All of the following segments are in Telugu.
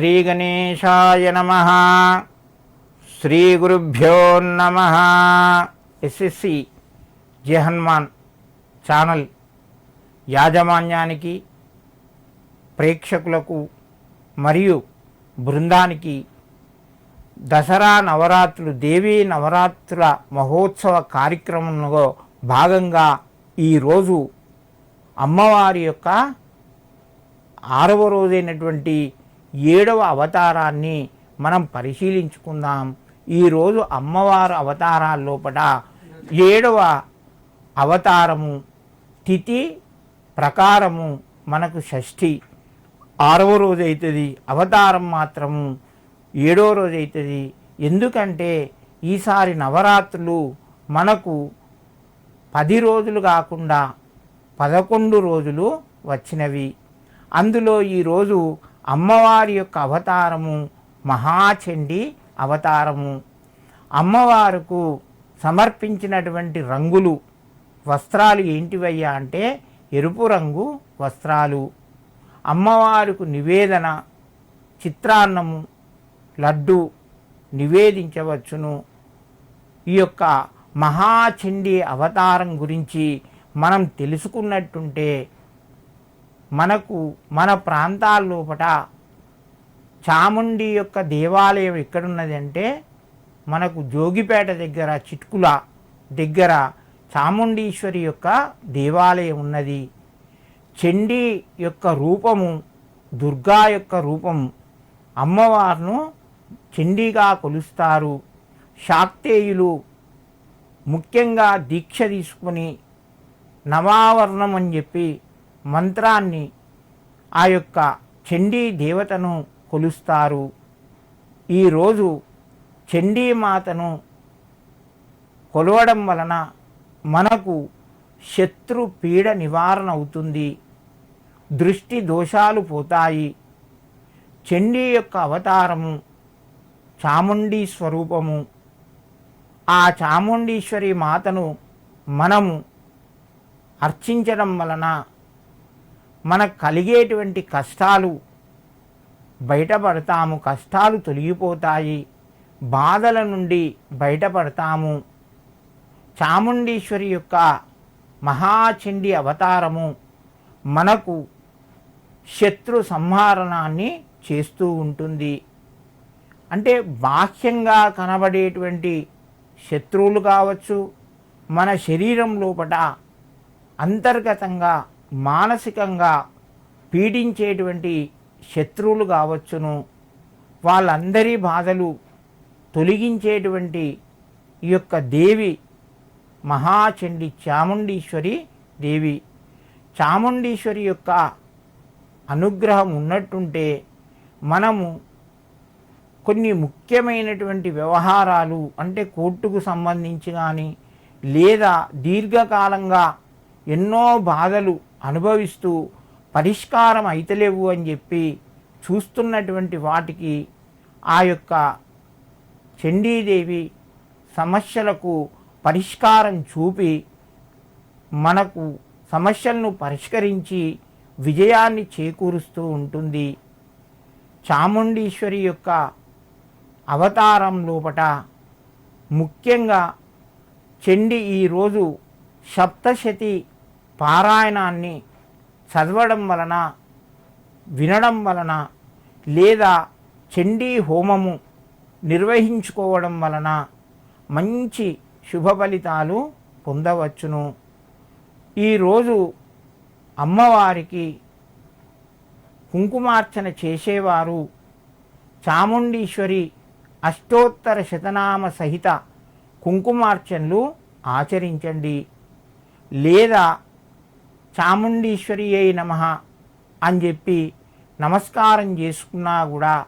శ్రీగణేశాయ నమ. శ్రీగురుభ్యో నమ. ఎస్ఎస్సి జహన్మాన్ ఛానల్ యాజమాన్యానికి ప్రేక్షకులకు మరియు బృందానికి దసరా నవరాత్రులు దేవీ నవరాత్రుల మహోత్సవ కార్యక్రమంలో భాగంగా ఈరోజు అమ్మవారి యొక్క ఆరవ రోజైనటువంటి ఏడవ అవతారాన్ని మనం పరిశీలించుకుందాం. ఈరోజు అమ్మవారు అవతారాల లోపల ఏడవ అవతారము తిథి ప్రకారము మనకు షష్ఠి. ఆరవ రోజు అవుతుంది అవతారం మాత్రము ఏడవ రోజు అవుతుంది ఎందుకంటే ఈసారి నవరాత్రులు మనకు పది రోజులు కాకుండా పదకొండు రోజులు వచ్చినవి. అందులో ఈరోజు అమ్మవారి యొక్క అవతారము మహాచండి అవతారము. అమ్మవారుకు సమర్పించినటువంటి రంగులు వస్త్రాలు ఏంటివయ్యా అంటే ఎరుపు రంగు వస్త్రాలు. అమ్మవారికి నివేదన చిత్రాన్నము లడ్డు నివేదించవచ్చును. ఈ యొక్క మహాచండీ అవతారం గురించి మనం తెలుసుకున్నట్టుంటే మనకు మన ప్రాంతాల్లోపట చాముండి యొక్క దేవాలయం ఎక్కడున్నది అంటే మనకు జోగిపేట దగ్గర చిట్కుల దగ్గర చాముండీశ్వరి యొక్క దేవాలయం ఉన్నది. చండీ యొక్క రూపము దుర్గా యొక్క రూపం అమ్మవారును చండీగా కొలుస్తారు. శాక్తేయులు ముఖ్యంగా దీక్ష తీసుకుని నవావరణం అని చెప్పి మంత్రాన్ని ఆ యొక్క చండీ దేవతను కొలుస్తారు. ఈరోజు చండీమాతను కొలవడం వలన మనకు శత్రు పీడ నివారణ అవుతుంది. దృష్టి దోషాలు పోతాయి. చండీ యొక్క అవతారము చాముండీ స్వరూపము. ఆ చాముండీశ్వరి మాతను మనము అర్చించడం వలన మనకు కలిగేటువంటి కష్టాలు బయటపడతాము కష్టాలు తొలగిపోతాయి. బాధల నుండి బయటపడతాము. చాముండీశ్వరి యొక్క మహాచండి అవతారము మనకు శత్రు సంహారణాన్ని చేస్తూ ఉంటుంది. అంటే బాహ్యంగా కనబడేటువంటి శత్రువులు కావచ్చు మన శరీరం లోపల అంతర్గతంగా మానసికంగా పీడించేటువంటి శత్రువులు కావచ్చును. వాళ్ళందరి బాధలు తొలగించేటువంటి ఈ యొక్క దేవి మహాచండి చాముండీశ్వరి దేవి. చాముండీశ్వరి యొక్క అనుగ్రహం ఉన్నట్టుంటే మనము కొన్ని ముఖ్యమైనటువంటి వ్యవహారాలు అంటే కోర్టుకు సంబంధించి కానీ లేదా దీర్ఘకాలంగా ఎన్నో బాధలు అనుభవిస్తూ పరిష్కారం అయితలేవు అని చెప్పి చూస్తున్నటువంటి వాటికి ఆ యొక్క చండీదేవి సమస్యలకు పరిష్కారం చూపి మనకు సమస్యలను పరిష్కరించి విజయాన్ని చేకూరుస్తూ ఉంటుంది. చాముండీశ్వరి యొక్క అవతారం లోపట ముఖ్యంగా చండి ఈరోజు సప్తశతి పారాయణాన్ని చదవడం వలన వినడం వలన లేదా చండీ హోమము నిర్వహించుకోవడం వలన మంచి శుభ ఫలితాలు పొందవచ్చును. ఈరోజు అమ్మవారికి కుంకుమార్చన చేసేవారు చాముండీశ్వరి అష్టోత్తర శతనామ సహిత కుంకుమార్చనలు ఆచరించండి. లేదా చాముండీశ్వరి అయి నమ అని చెప్పి నమస్కారం చేసుకున్నా కూడా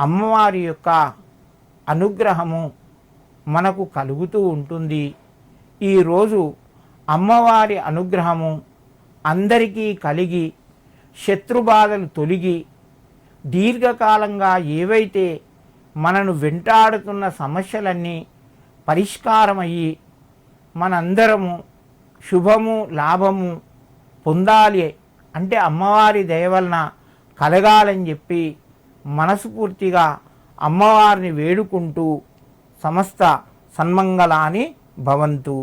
అమ్మవారి యొక్క అనుగ్రహము మనకు కలుగుతూ ఉంటుంది. ఈరోజు అమ్మవారి అనుగ్రహము అందరికీ కలిగి శత్రుబాధలు తొలగి దీర్ఘకాలంగా ఏవైతే మనను వెంటాడుతున్న సమస్యలన్నీ పరిష్కారమయ్యి మనందరము శుభము లాభము పొందాలి అంటే అమ్మవారి దయ వలన కలగాలని చెప్పి మనస్ఫూర్తిగా అమ్మవారిని వేడుకుంటూ సమస్త సన్మంగళాని భవంతు.